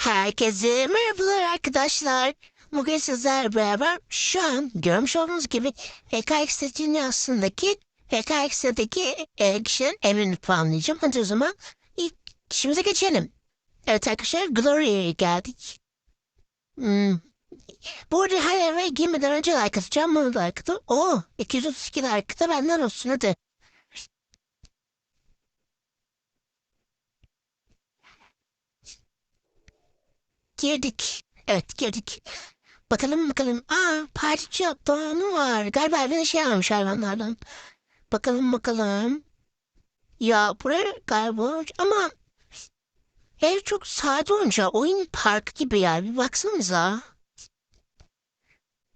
Herkese merhabalar arkadaşlar. Bugün sizlerle beraber şu an görmüş olduğunuz gibi PKX dünyasındaki PKX'deki e, kişinin evini puanlayacağım. Hadi o zaman ilk kişimize geçelim. Evet arkadaşlar Gloria'ya geldik. Hmm. Bu arada her eve girmeden önce like atacağım. Bunu like atın. Oo 232 like da benden olsun hadi. Girdik. Evet girdik. Bakalım bakalım. Aa partici doğanı var. Galiba evine şey almış hayvanlardan. Bakalım bakalım. Ya buraya galiba ama ev çok sade olunca oyun park gibi ya. Bir baksanıza.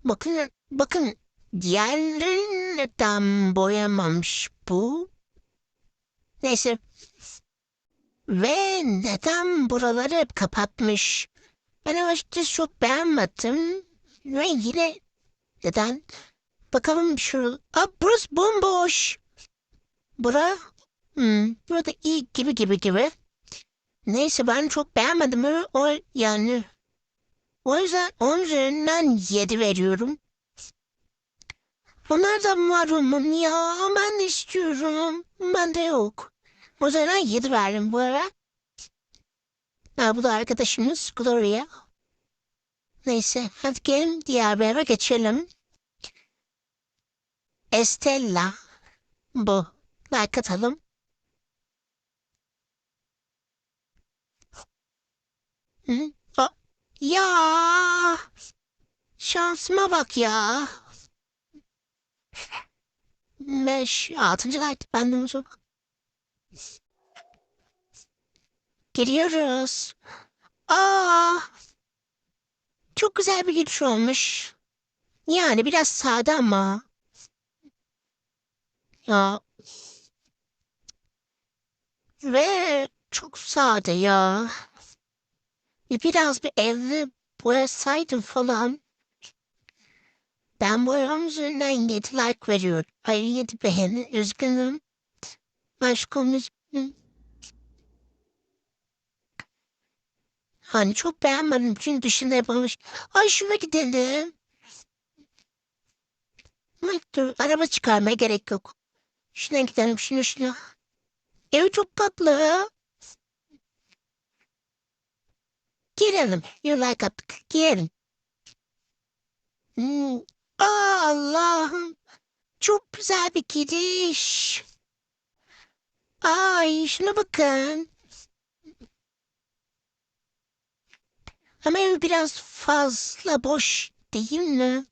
Bakın bakın diğerlerini neden boyamamış bu? Neyse. Ve neden buraları hep kapatmış? Ben açıkçası çok beğenmedim. Ve yine neden? Bakalım şu... Aa, burası bomboş. Bura... Hmm, burada iyi gibi gibi gibi. Neyse ben çok beğenmedim ama o yani... O yüzden 10 üzerinden 7 veriyorum. Bunlardan varım ya. Ben de istiyorum. Ben de yok. O yüzden 7 verdim bu ara. Ha, bu da arkadaşımız Gloria. Neyse hadi gelin diğer eve geçelim. Estella. Bu. Like atalım. Hı? Aa, ya. Şansıma bak ya. Beş, altıncı like. Ben de uzun. Geliyoruz. Aa, çok güzel bir giriş olmuş. Yani biraz sade ama. Ya. Ve çok sade ya. Biraz bir evde boyasaydım falan. Ben boyam üzerinden 7 like veriyorum. Hayır 7 beğeni. Üzgünüm. Aşkım üzgünüm. Hani çok beğenmedim çünkü dışında yapılmış. Ay şuna gidelim. Ay, dur, araba çıkarmaya gerek yok. Şuna gidelim şuna şuna. Ev çok tatlı. Girelim. You like attık. Girelim. Hmm. Allah'ım. Çok güzel bir gidiş. Ay şuna bakın. Ama ev biraz fazla boş değil mi?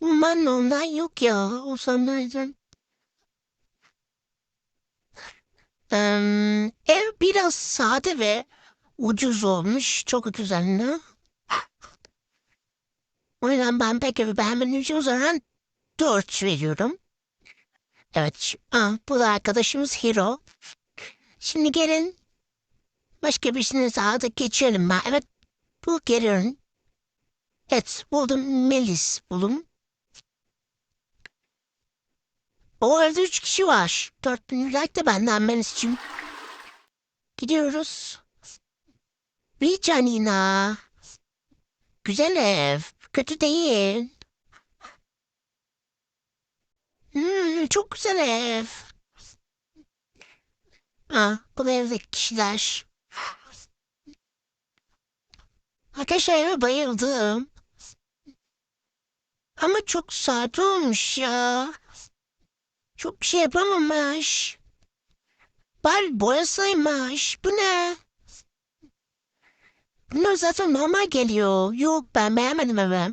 Umarım ondan yok ya. O sanırım. Em, ev biraz sade ve ucuz olmuş. Çok ucuz anne. O yüzden ben pek evi beğenmedim. için O zaman 4 veriyorum. Evet. Aa, bu da arkadaşımız Hero. Şimdi gelin Başka birisine daha da geçelim ben. Evet bu geliyorum. Evet buldum Melis buldum. O evde üç kişi var. Dört bin like de benden Melis'cim. Gidiyoruz. Bir canina. Güzel ev. Kötü değil. Hmm, çok güzel ev. Aa, bu evdeki kişiler. Eve bayıldım. Ama çok sade olmuş ya. Çok bir şey yapamamış. Bari boyasaymış. Bu ne? Bunlar zaten normal geliyor. Yok ben beğenmedim eve.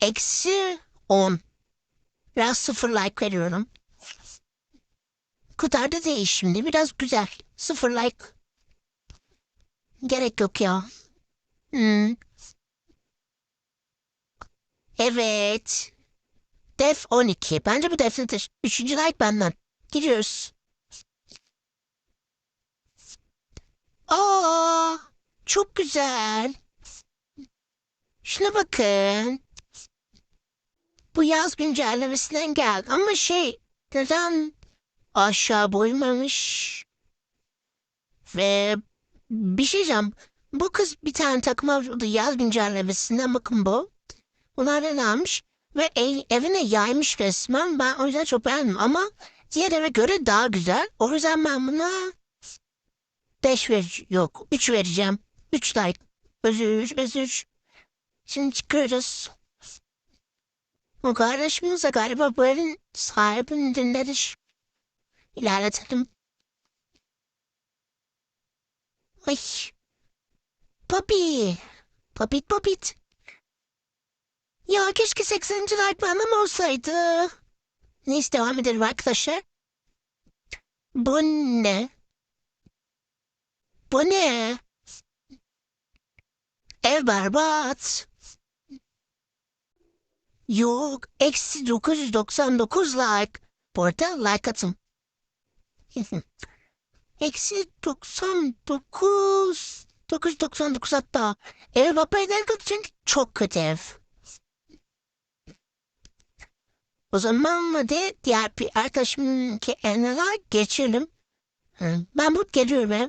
Eksi on. Biraz sıfır like veriyorum. Kadar da değil şimdi. Biraz güzel. Sıfır like. Gerek yok ya. Evet. Def 12. Bence bu defnedir. Üçüncü like benden. Gidiyoruz. Aa, çok güzel. Şuna bakın. Bu yaz güncellemesinden geldi ama şey neden aşağı boymamış ve Bir şey diyeceğim. Bu kız bir tane takım avcılığı yaz güncellemesinden bakın bu. Bunlardan almış ve ev- evine yaymış resmen. Ben o yüzden çok beğendim ama diğer eve göre daha güzel. O yüzden ben buna 5 ver yok 3 vereceğim. 3 like. Özür özür. Şimdi çıkıyoruz. O kardeşimiz de galiba bu evin sahibindendir. İlerletelim. Ay. Papi. Papit papit. Ya keşke 80. like benden olsaydı. Neyse devam edelim arkadaşlar. Bu ne? Bu ne? Ev berbat. Yok. Eksi 999 like. Bu arada like atın. Eksi 99. 999 hatta. Ev kötü çünkü çok kötü ev. O zaman hadi diğer bir arkadaşımınki enine geçelim. Ben bu geliyorum ev.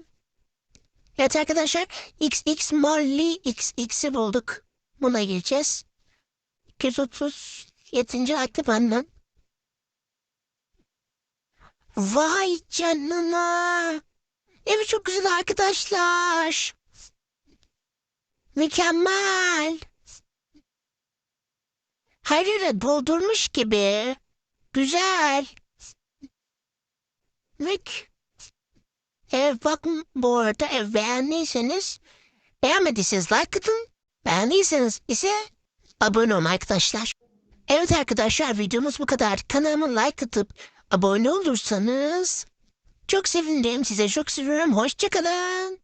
Evet arkadaşlar XX Molly XX'i bulduk. Buna gireceğiz. 237. aklı benden. Vay canına. Evi çok güzel arkadaşlar. Mükemmel. Her yere doldurmuş gibi. Güzel. Mük. Ev bakın bu arada ev beğendiyseniz beğenmediyseniz like atın. Beğendiyseniz ise abone olun arkadaşlar. Evet arkadaşlar videomuz bu kadar. Kanalıma like atıp abone olursanız çok sevinirim. Size çok seviyorum. Hoşçakalın.